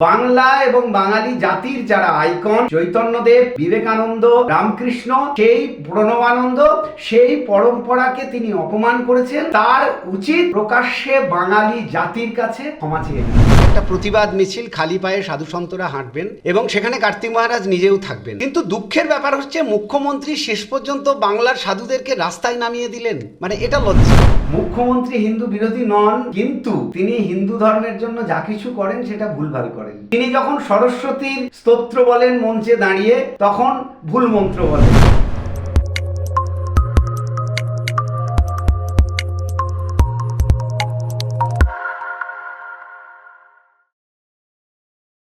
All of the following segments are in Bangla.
বাংলা এবং বাঙালি জাতির যারা আইকন চৈতন্যদেব বিবেকানন্দ রামকৃষ্ণ সেই প্রণবানন্দ সেই পরম্পরাকে তিনি অপমান করেছেন তার উচিত প্রকাশ্যে বাঙালি জাতির কাছে ক্ষমা চেয়ে একটা প্রতিবাদ মিছিল খালি পায়ে সাধু সন্তরা হাঁটবেন এবং সেখানে কার্তিক মহারাজ নিজেও থাকবেন। কিন্তু দুঃখের ব্যাপার হচ্ছে মুখ্যমন্ত্রী শেষ পর্যন্ত বাংলার সাধুদেরকে রাস্তায় নামিয়ে দিলেন। মানে এটা লজ্জা। মুখ্যমন্ত্রী হিন্দু বিরোধী নন কিন্তু তিনি হিন্দু ধর্মের জন্য যা কিছু করেন সেটা ভুলভাল করেন। তিনি যখন সরস্বতীর স্তোত্র বলেন মঞ্চে দাঁড়িয়ে, তখন ভুল মন্ত্র বলেন।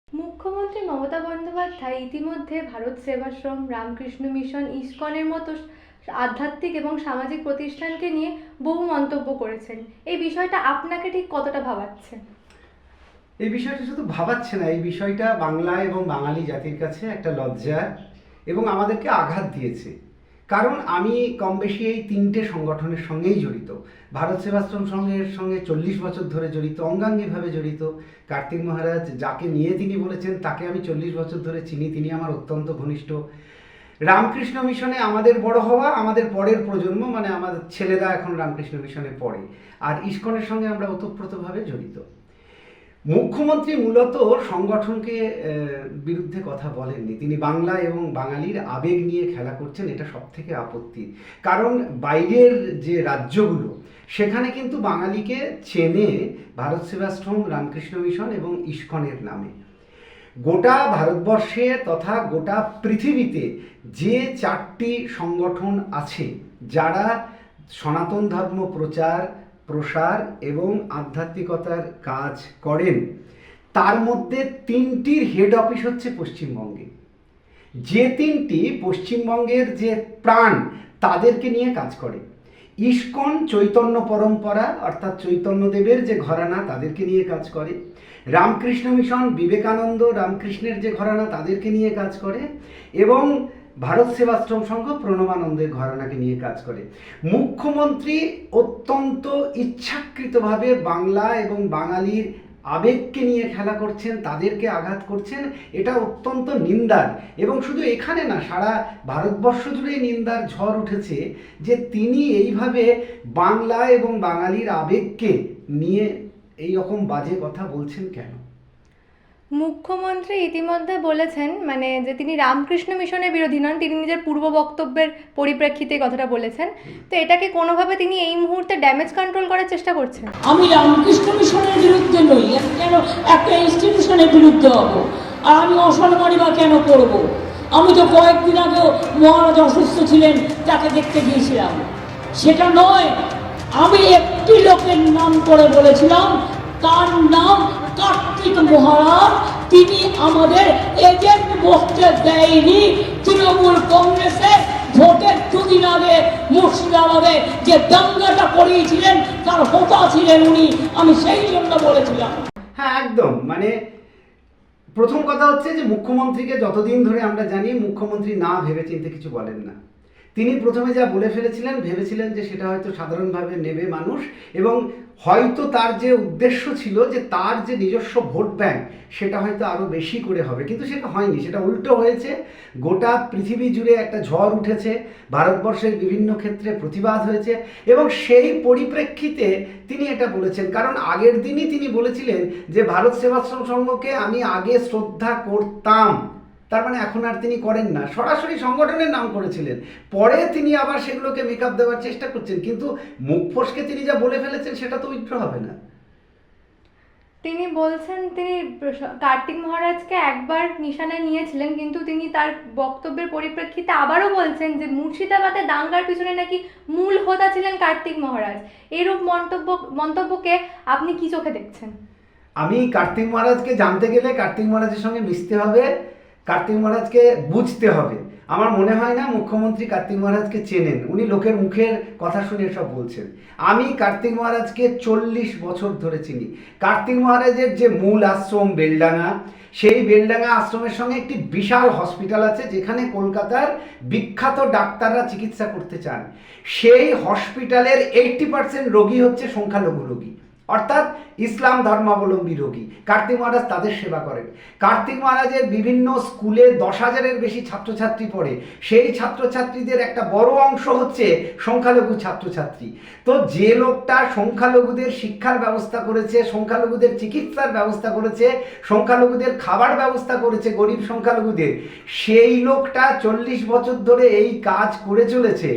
মুখ্যমন্ত্রী মমতা বন্দ্যোপাধ্যায় ইতিমধ্যে ভারত সেবাশ্রম, রামকৃষ্ণ মিশন, ইসকনের মতো আধ্যাত্মিক এবং সামাজিক প্রতিষ্ঠানকে নিয়ে বহু মন্তব্য করেছেন। এই বিষয়টা আপনাকে ঠিক কতটা ভাবাচ্ছে? এই বিষয়টা শুধু ভাবাচ্ছে না, এই বিষয়টা বাংলা এবং বাঙালি জাতির কাছে একটা লজ্জা এবং আমাদেরকে আঘাত দিয়েছে। কারণ আমি কম বেশি এই তিনটে সংগঠনের সঙ্গেই জড়িত। ভারত সেবাশ্রম সংঘের সঙ্গে চল্লিশ বছর ধরে জড়িত, অঙ্গাঙ্গিভাবে জড়িত। কার্তিক মহারাজ যাকে নিয়ে তিনি বলেছেন, তাকে আমি চল্লিশ বছর ধরে চিনি, তিনি আমার অত্যন্ত ঘনিষ্ঠ। রামকৃষ্ণ মিশনে আমাদের বড় হওয়া, আমাদের পরের প্রজন্ম মানে আমাদের ছেলেরা এখন রামকৃষ্ণ মিশনে পড়ে। আর ইস্কনের সঙ্গে আমরা ওতপ্রোতভাবে জড়িত। মুখ্যমন্ত্রী মূলত সংগঠনকে বিরুদ্ধে কথা বলেননি। তিনি বাংলা এবং বাঙালির আবেগ নিয়ে খেলা করছেন, এটা সব থেকে আপত্তি। কারণ বাইরের যে রাজ্যগুলো, সেখানে কিন্তু বাঙালিকে চেনে ভারত সেবাশ্রম, রামকৃষ্ণ মিশন এবং ইস্কনের নামে। গোটা ভারতবর্ষে তথা গোটা পৃথিবীতে যে চারটি সংগঠন আছে, যারা সনাতন ধর্ম প্রচার প্রসার এবং আধ্যাত্মিকতার কাজ করেন। তার মধ্যে তিনটির হেড অফিস হচ্ছে পশ্চিমবঙ্গে। যে তিনটি পশ্চিমবঙ্গের যে প্রাণ, তাদেরকে নিয়ে কাজ করে। ইস্কন চৈতন্য পরম্পরা, অর্থাৎ চৈতন্যদেবের যে ঘরানা, তাদেরকে নিয়ে কাজ করে। রামকৃষ্ণ মিশন, বিবেকানন্দ, রামকৃষ্ণের যে ঘরানা, তাদেরকে নিয়ে কাজ করে। এবং ভারত সেবাশ্রম সংঘ প্রণবানন্দের ঘরানাকে নিয়ে কাজ করে। মুখ্যমন্ত্রী অত্যন্ত ইচ্ছাকৃতভাবে বাংলা এবং বাঙালির আবেগকে নিয়ে খেলা করছেন, তাদেরকে আঘাত করছেন, এটা অত্যন্ত নিন্দার। এবং শুধু এখানে না, সারা ভারতবর্ষ জুড়েই নিন্দার ঝড় উঠেছে যে তিনি এইভাবে বাংলা এবং বাঙালির আবেগকে নিয়ে এই রকম বাজে কথা বলছেন কেন? মুখ্যমন্ত্রী ইতিমধ্যে বলেছেন মানে যে তিনি রামকৃষ্ণ মিশনের বিরোধী নন, তিনি নিজের পূর্ব বক্তব্যের পরিপ্রেক্ষিতে কথাটা বলেছেন। তো এটাকে কোনোভাবে তিনি এই মুহূর্তে ড্যামেজ কন্ট্রোল করার চেষ্টা করছেন? আমি রামকৃষ্ণ মিশনের বিরুদ্ধে নই কেন একটা ইনস্টিটিউশনের বিরুদ্ধে হব? আর আমি অসম্মানই বা কেন করব? আমি তো কয়েকদিন আগেও মহারাজ অসুস্থ ছিলেন, তাকে দেখতে গিয়েছিলাম। সেটা নয়, আমি একটি লোকের নাম করে বলেছিলাম, তার নাম কার্তিক মহারাজ, তিনি আমাদের এজেন্ট বসতে দেয়নি। তৃণমূল কংগ্রেসে ভোটের দুদিন আগে মুর্শিদাবাদে যে দাঙ্গাটা করিয়েছিলেন, তার হোতা ছিলেন উনি। আমি সেই জন্য বলেছিলাম। হ্যাঁ একদম। মানে প্রথম কথা হচ্ছে যে মুখ্যমন্ত্রীকে যতদিন ধরে আমরা জানি, মুখ্যমন্ত্রী না ভেবেচিন্তে কিছু বলেন না। তিনি প্রথমে যা বলে ফেলেছিলেন, ভেবেছিলেন যে সেটা হয়তো সাধারণভাবে নেবে মানুষ এবং হয়তো তার যে উদ্দেশ্য ছিল যে তার যে নিজস্ব ভোট ব্যাংক, সেটা হয়তো আরও বেশি করে হবে। কিন্তু সেটা হয়নি, সেটা উল্টো হয়েছে। গোটা পৃথিবী জুড়ে একটা ঝড় উঠেছে, ভারতবর্ষের বিভিন্ন ক্ষেত্রে প্রতিবাদ হয়েছে এবং সেই পরিপ্রেক্ষিতে তিনি এটা বলেছেন। কারণ আগের দিনই তিনি বলেছিলেন যে, ভারত সেবাশ্রম সংঘকে আমি আগে শ্রদ্ধা করতাম। তার মানে এখন আর তিনি করেন না। সরাসরি সংগঠনের নাম করেছিলেন। পরে তিনি আবার সেগুলোকে মেকআপ দেওয়ার চেষ্টা করছেন। কিন্তু মুখ ফসকে তিনি যা বলে ফেলেছেন সেটা তো উইথড্র হবে না। তিনি বলছেন তিনি কার্তিক মহারাজকে একবার নিশানা নিয়েছিলেন কিন্তু তিনি তার বক্তব্যের পরিপ্রেক্ষিতে আবারও বলছেন যে মুর্শিদাবাদে দাঙ্গার পিছনে নাকি মূল হোতা ছিলেন কার্তিক মহারাজ। এরূপ মন্তব্য মন্তব্যকে আপনি কি চোখে দেখছেন? আমি কার্তিক মহারাজকে জানতে গেলে কার্তিক মহারাজের সঙ্গে মিশতে হবে। কার্তিক মহারাজকে বুঝতে হবে। আমার মনে হয় না মুখ্যমন্ত্রী কার্তিক মহারাজকে চেনেন। উনি লোকের মুখের কথা শুনে সব বলছেন। আমি কার্তিক মহারাজকে চল্লিশ বছর ধরে চিনি। কার্তিক মহারাজের যে মূল আশ্রম বেলডাঙা সেই বেলডাঙ্গা আশ্রমের সঙ্গে একটি বিশাল হসপিটাল আছে, যেখানে কলকাতার বিখ্যাত ডাক্তাররা চিকিৎসা করতে চান। সেই হসপিটালের এইটটি পার্সেন্ট রোগী হচ্ছে সংখ্যালঘু রোগী। অর্থাৎ ইসলাম ধর্মাবলম্বী রোগী। কার্তিক মহারাজ তাদের সেবা করেন। কার্তিক মহারাজের বিভিন্ন স্কুলে দশ হাজারের বেশি ছাত্রছাত্রী পড়ে। সেই ছাত্রছাত্রীদের একটা বড় অংশ হচ্ছে সংখ্যালঘু ছাত্রছাত্রী। তো যে লোকটা সংখ্যালঘুদের শিক্ষার ব্যবস্থা করেছে, সংখ্যালঘুদের চিকিৎসার ব্যবস্থা করেছে, সংখ্যালঘুদের খাবার ব্যবস্থা করেছে, গরিব সংখ্যালঘুদের, সেই লোকটা চল্লিশ বছর ধরে এই কাজ করে চলেছে।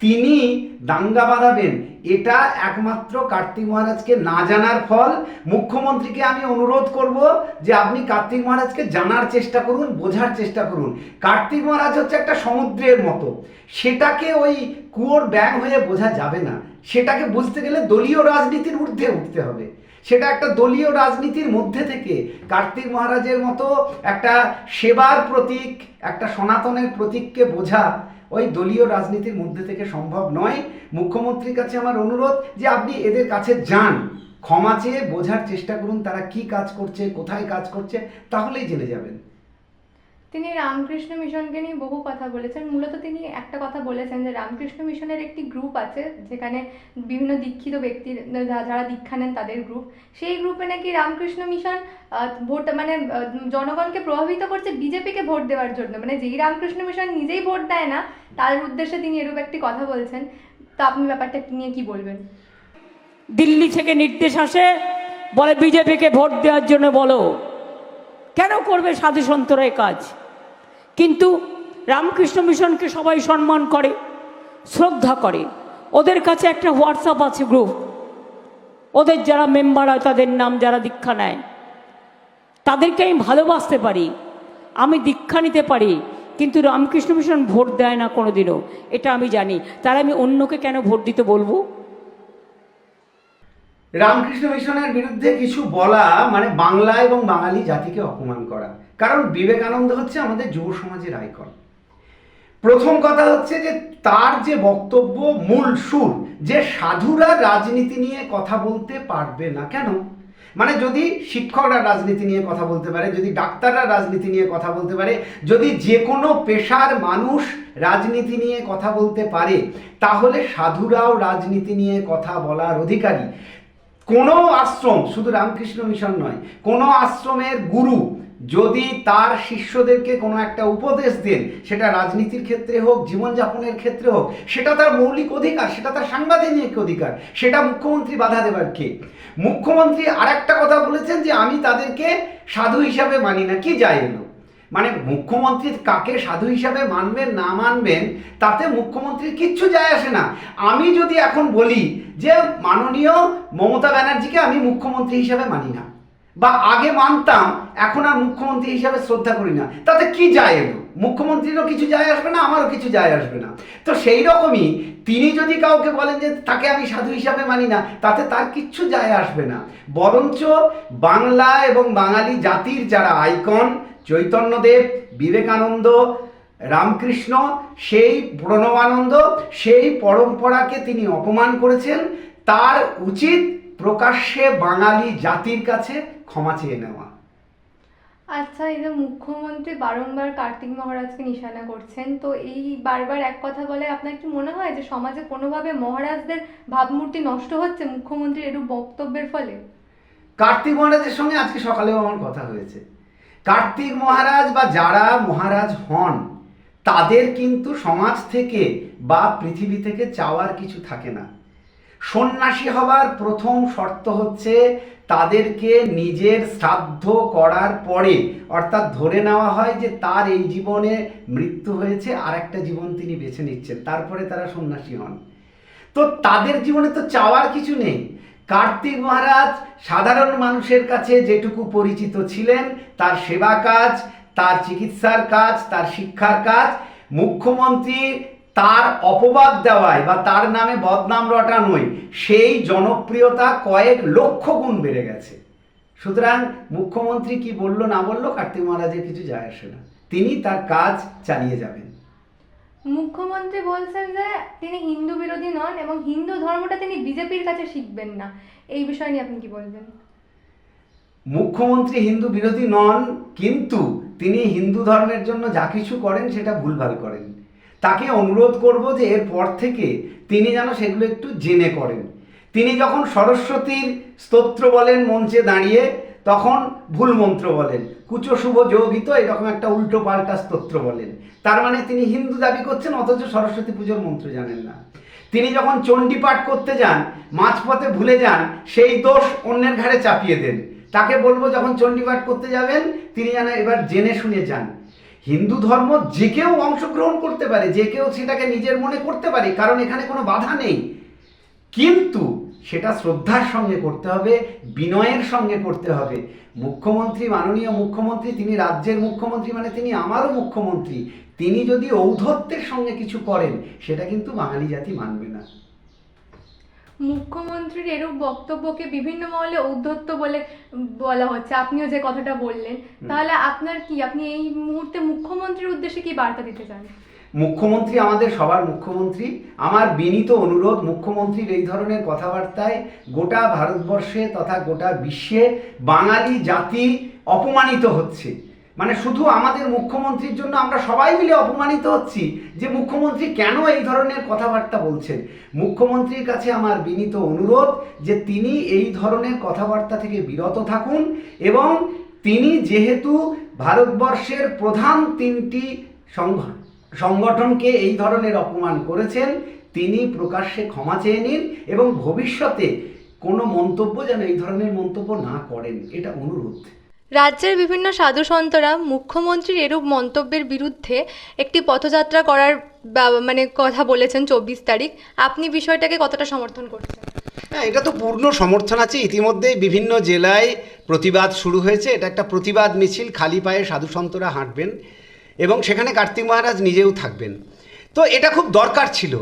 তিনি দাঙ্গা বাঁধাবেন এটা একমাত্র কার্তিক মহারাজকে না জানার ফল। মুখ্যমন্ত্রীকে আমি অনুরোধ করব যে আপনি কার্তিক মহারাজকে জানার চেষ্টা করুন, বোঝার চেষ্টা করুন। কার্তিক মহারাজ হচ্ছে একটা সমুদ্রের মতো। সেটাকে ওই কুয়োর ব্যাং হয়ে বোঝা যাবে না। সেটাকে বুঝতে গেলে দলীয় রাজনীতির ঊর্ধ্বে উঠতে হবে। সেটা একটা দলীয় রাজনীতির মধ্যে থেকে কার্তিক মহারাজের মতো একটা সেবার প্রতীক, একটা সনাতনের প্রতীককে বোঝা ওই দলীয় রাজনীতির মধ্যে থেকে সম্ভব নয়। মুখ্যমন্ত্রীর কাছে আমার অনুরোধ যে আপনি এদের কাছে যান। ক্ষমা চেয়ে বোঝার চেষ্টা করুন তারা কি কাজ করছে, কোথায় কাজ করছে, তাহলেই জেনে যাবেন। তিনি রামকৃষ্ণ মিশনকে নিয়ে বহু কথা বলেছেন। মূলত তিনি একটা কথা বলেছেন যে রামকৃষ্ণ মিশনের একটি গ্রুপ আছে, যেখানে বিভিন্ন দীক্ষিত ব্যক্তির, যারা দীক্ষা নেন তাদের গ্রুপ। সেই গ্রুপে নাকি রামকৃষ্ণ মিশন ভোট মানে জনগণকে প্রভাবিত করছে বিজেপিকে ভোট দেওয়ার জন্য। মানে যেই রামকৃষ্ণ মিশন নিজেই ভোট দেয় না, তার উদ্দেশ্যে তিনি এরূপ একটি কথা বলছেন। তা আপনি ব্যাপারটা নিয়ে কি বলবেন? দিল্লি থেকে নির্দেশ আসে, বলে বিজেপিকে ভোট দেওয়ার জন্য বলো। কেন করবে সাধু সন্তরা এ কাজ? কিন্তু রামকৃষ্ণ মিশনকে সবাই সম্মান করে, শ্রদ্ধা করে। ওদের কাছে একটা হোয়াটসঅ্যাপ আছে গ্রুপ। ওদের যারা মেম্বার হয় তাদের নাম যারা দীক্ষা নেয়, তাদেরকে আমি ভালোবাসতে পারি, আমি দীক্ষা নিতে পারি, কিন্তু রামকৃষ্ণ মিশন ভোট দেয় না কোনোদিনও, এটা আমি জানি। তাহলে আমি অন্যকে কেন ভোট দিতে বলব? রামকৃষ্ণ মিশনের বিরুদ্ধে কিছু বলা মানে বাংলা এবং বাঙালি জাতিকে অপমান করা। কারণ বিবেকানন্দ হচ্ছে আমাদের যুব সমাজের আইকন। প্রথম কথা হচ্ছে যে তার যে বক্তব্য মূল সুর, যে সাধুরা রাজনীতি নিয়ে কথা বলতে পারবে না কেন? মানে যদি শিক্ষকরা রাজনীতি নিয়ে কথা বলতে পারে, যদি ডাক্তাররা রাজনীতি নিয়ে কথা বলতে পারে, যদি যে কোনো পেশার মানুষ রাজনীতি নিয়ে কথা বলতে পারে, তাহলে সাধুরাও রাজনীতি নিয়ে কথা বলার অধিকারী। কোনো আশ্রম, শুধু রামকৃষ্ণ মিশন নয়, কোনো আশ্রমের গুরু যদি তার শিষ্যদেরকে কোনো একটা উপদেশ দেন, সেটা রাজনীতির ক্ষেত্রে হোক, জীবনযাপনের ক্ষেত্রে হোক, সেটা তার মৌলিক অধিকার, সেটা তার সাংবিধানিক অধিকার, সেটা মুখ্যমন্ত্রী বাধা দেবার কে? মুখ্যমন্ত্রী আরেকটা কথা বলেছেন যে, আমি তাদেরকে সাধু হিসাবে মানি না। কি যায় এলো? মানে মুখ্যমন্ত্রী কাকে সাধু হিসাবে মানবেন, না মানবেন, তাতে মুখ্যমন্ত্রীর কিচ্ছু যায় আসে না। আমি যদি এখন বলি যে, মাননীয় মমতা ব্যানার্জিকে আমি মুখ্যমন্ত্রী হিসাবে মানি না। বা আগে মানতাম, এখন আর মুখ্যমন্ত্রী হিসাবে শ্রদ্ধা করি না। তাতে কি যায় এলো? মুখ্যমন্ত্রীরও কিছু যায় আসবে না, আমারও কিছু যায় আসবে না। তো সেই রকমই তিনি যদি কাউকে বলেন যে তাকে আমি সাধু হিসাবে মানি না, তাতে তার কিচ্ছু যায় আসবে না। বরঞ্চ বাংলা এবং বাঙালি জাতির যারা আইকন, চৈতন্যদেব, বিবেকানন্দ, রামকৃষ্ণ, সেই প্রণবানন্দ, সেই পরম্পরাকে তিনি অপমান করেছেন, তার উচিত প্রকাশ্যে বাঙালি জাতির কাছে ক্ষমা চেয়ে নেওয়া। আচ্ছা এই যে মুখ্যমন্ত্রী বারংবার কার্তিক মহারাজকে নিশানা করছেন তো এই বারবার এক কথা বলে আপনার কি মনে হয় যে সমাজে কোনোভাবে মহারাজদের ভাবমূর্তি নষ্ট হচ্ছে মুখ্যমন্ত্রীর এরূপ বক্তব্যের ফলে? কার্তিক মহারাজের সঙ্গে আজকে সকালেও আমার কথা হয়েছে। কার্তিক মহারাজ বা যারা মহারাজ হন তাদের কিন্তু সমাজ থেকে বা পৃথিবী থেকে চাওয়ার কিছু থাকে না। সন্ন্যাসী হবার প্রথম শর্ত হচ্ছে তাদেরকে নিজের শ্রাদ্ধ করার পরে, অর্থাৎ ধরে নেওয়া হয় যে তার এই জীবনে মৃত্যু হয়েছে আর একটা জীবন তিনি বেছে নিচ্ছেন, তারপরে তারা সন্ন্যাসী হন। তো তাদের জীবনে তো চাওয়ার কিছু নেই। কার্তিক মহারাজ সাধারণ মানুষের কাছে যেটুকু পরিচিত ছিলেন, তার সেবা কাজ, তার চিকিৎসার কাজ, তার শিক্ষার কাজ, মুখ্যমন্ত্রী তার অপবাদ দেওয়ায় বা তার নামে বদনাম রটানোয় সেই জনপ্রিয়তা কয়েক লক্ষ গুণ বেড়ে গেছে। সুতরাং মুখ্যমন্ত্রী কি বলল না বলল কার্তিক মহারাজের কিছু যায় আসে না। তিনি তার কাজ চালিয়ে যাবেন। মুখ্যমন্ত্রী বলছেন যে তিনি হিন্দু বিরোধী নন এবং হিন্দু ধর্মটা তিনি বিজেপির কাছে শিখবেন না। এই বিষয় নিয়ে আপনি কি বলবেন? মুখ্যমন্ত্রী হিন্দু বিরোধী নন কিন্তু তিনি হিন্দু ধর্মের জন্য যা কিছু করেন সেটা ভুলভাল করেন। তাকে অনুরোধ করব যে এরপর থেকে তিনি যেন সেগুলো একটু জেনে করেন। তিনি যখন সরস্বতীর স্তোত্র বলেন মঞ্চে দাঁড়িয়ে, তখন ভুল মন্ত্র বলেন। কুচ শুভ যোগিত এরকম একটা উল্টো পাল্টা স্তোত্র বলেন। তার মানে তিনি হিন্দু দাবি করছেন, অথচ সরস্বতী পুজোর মন্ত্র জানেন না। তিনি যখন চণ্ডী পাঠ করতে যান, মাঝপথে ভুলে যান, সেই দোষ অন্যের ঘাড়ে চাপিয়ে দেন। তাকে বলব যখন চণ্ডী পাঠ করতে যাবেন, তিনি যেন এবার জেনে শুনে যান। হিন্দু ধর্ম যে কেউ অংশগ্রহণ করতে পারে, যে কেউ সেটাকে নিজের মনে করতে পারে, কারণ এখানে কোনো বাধা নেই। কিন্তু সেটা শ্রদ্ধার সঙ্গে করতে হবে, বিনয়ের সঙ্গে করতে হবে। মুখ্যমন্ত্রী, মাননীয় মুখ্যমন্ত্রী, তিনি রাজ্যের মুখ্যমন্ত্রী মানে তিনি আমারও মুখ্যমন্ত্রী। তিনি যদি ঔদ্ধত্যের সঙ্গে কিছু করেন, সেটা কিন্তু বাঙালি জাতি মানবে না। মুখ্যমন্ত্রীর এরূপ বক্তব্যকে বিভিন্ন মহলে ঔদ্ধত্য বলে বলা হচ্ছে। আপনিও যে কথাটা বললেন তাহলে আপনার কি আপনি এই মুহূর্তে মুখ্যমন্ত্রীর উদ্দেশ্যে কি বার্তা দিতে চান? মুখ্যমন্ত্রী আমাদের সবার মুখ্যমন্ত্রী। আমার বিনীত অনুরোধ মুখ্যমন্ত্রীর এই ধরনের কথাবার্তায় গোটা ভারতবর্ষে তথা গোটা বিশ্বে বাঙালি জাতি অপমানিত হচ্ছে। মানে শুধু আমাদের মুখ্যমন্ত্রীর জন্য আমরা সবাই মিলে অপমানিত হচ্ছি যে মুখ্যমন্ত্রী কেন এই ধরনের কথাবার্তা বলছেন। মুখ্যমন্ত্রীর কাছে আমার বিনীত অনুরোধ যে তিনি এই ধরনের কথাবার্তা থেকে বিরত থাকুন এবং তিনি যেহেতু ভারতবর্ষের প্রধান তিনটি সংগঠন সংগঠনকে এই ধরনের অপমান করেছেন, তিনি প্রকাশ্যে ক্ষমা চেয়ে নিন এবং ভবিষ্যতে কোনো মন্তব্য যেন এই ধরনের মন্তব্য না করেন, এটা অনুরোধ। রাজ্যের বিভিন্ন সাধু সন্তরা মুখ্যমন্ত্রীর এরূপ মন্তব্যের বিরুদ্ধে একটি পথযাত্রা করার মানে কথা বলেছেন চব্বিশ তারিখ। আপনি বিষয়টাকে কতটা সমর্থন করছেন? হ্যাঁ এটা তো পূর্ণ সমর্থন আছে। ইতিমধ্যেই বিভিন্ন জেলায় প্রতিবাদ শুরু হয়েছে। এটা একটা প্রতিবাদ মিছিল, খালি পায়ে সাধুসন্তরা হাঁটবেন এবং সেখানে কার্তিক মহারাজ নিজেও থাকবেন। তো এটা খুব দরকার ছিল।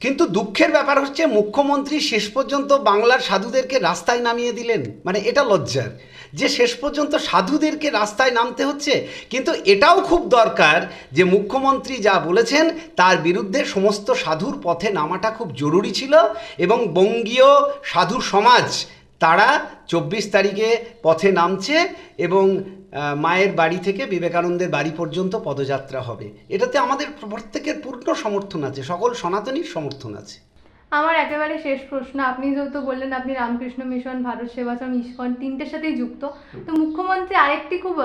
কিন্তু দুঃখের ব্যাপার হচ্ছে মুখ্যমন্ত্রী শেষ পর্যন্ত বাংলার সাধুদেরকে রাস্তায় নামিয়ে দিলেন। মানে এটা লজ্জার যে শেষ পর্যন্ত সাধুদেরকে রাস্তায় নামতে হচ্ছে। কিন্তু এটাও খুব দরকার যে মুখ্যমন্ত্রী যা বলেছেন, তার বিরুদ্ধে সমস্ত সাধুর পথে নামাটা খুব জরুরি ছিল এবং বঙ্গীয় সাধু সমাজ তারা চব্বিশ তারিখে পথে নামছে এবং মায়ের বাড়ি থেকে বিবেকানন্দের বাড়ি পর্যন্ত পদযাত্রা হবে। এটাতে আমাদের প্রত্যেকের পূর্ণ সমর্থন আছে, সকল সনাতনীর সমর্থন আছে। আমার একেবারে শেষ প্রশ্ন, আপনি যেহেতু বললেন আপনি রামকৃষ্ণ মিশন, ভারত সেবাশ্রম ইস্কন তিনটের সাথেই যুক্ত। তো মুখ্যমন্ত্রী আরেকটি খুব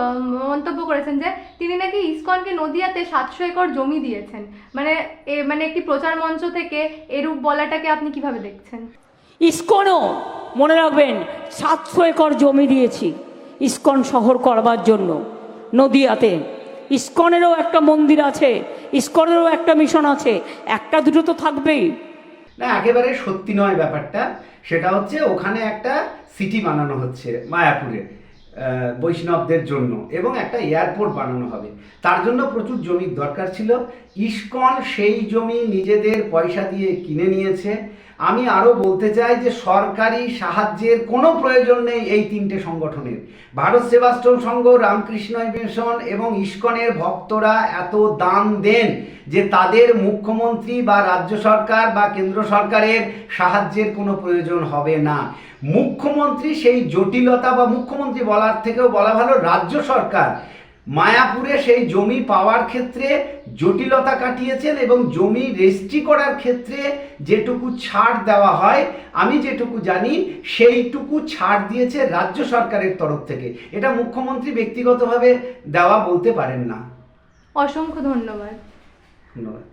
মন্তব্য করেছেন যে, তিনি নাকি ইস্কনকে নদিয়াতে সাতশো একর জমি দিয়েছেন। মানে মানে একটি প্রচার মঞ্চ থেকে এরূপ বলাটাকে আপনি কীভাবে দেখছেন? ইস্কনও মনে রাখবেন সাতশো একর জমি দিয়েছি ইস্কন শহর করবার জন্য নদিয়াতে। ইস্কনেরও একটা মন্দির আছে, ইস্কনেরও একটা মিশন আছে, একটা দুটো তো থাকবেই। না, একেবারে সত্যি নয় ব্যাপারটা। সেটা হচ্ছে ওখানে একটা সিটি বানানো হচ্ছে মায়াপুরে বৈষ্ণবদের জন্য, এবং একটা এয়ারপোর্ট বানানো হবে। তার জন্য প্রচুর জমির দরকার ছিল। ইস্কন সেই জমি নিজেদের পয়সা দিয়ে কিনে নিয়েছে। আমি আরও বলতে চাই যে সরকারি সাহায্যের কোনো প্রয়োজন নেই এই তিনটে সংগঠনের। ভারত সেবাশ্রম সংঘ, রামকৃষ্ণ মিশন এবং ইস্কনের ভক্তরা এত দান দেন যে তাদের মুখ্যমন্ত্রী বা রাজ্য সরকার বা কেন্দ্র সরকারের সাহায্যের কোনো প্রয়োজন হবে না। মুখ্যমন্ত্রী সেই জটিলতা বা মুখ্যমন্ত্রী বলার থেকেও বলা ভালো, রাজ্য সরকার মায়াপুরে সেই জমি পাওয়ার ক্ষেত্রে জটিলতা কাটিয়েছেন এবং জমি রেজিস্ট্রি করার ক্ষেত্রে যেটুকু ছাড় দেওয়া হয় আমি যেটুকু জানি সেইটুকু ছাড় দিয়েছে রাজ্য সরকারের তরফ থেকে। এটা মুখ্যমন্ত্রী ব্যক্তিগতভাবে দেওয়া বলতে পারেন না। অসংখ্য ধন্যবাদ। ধন্যবাদ।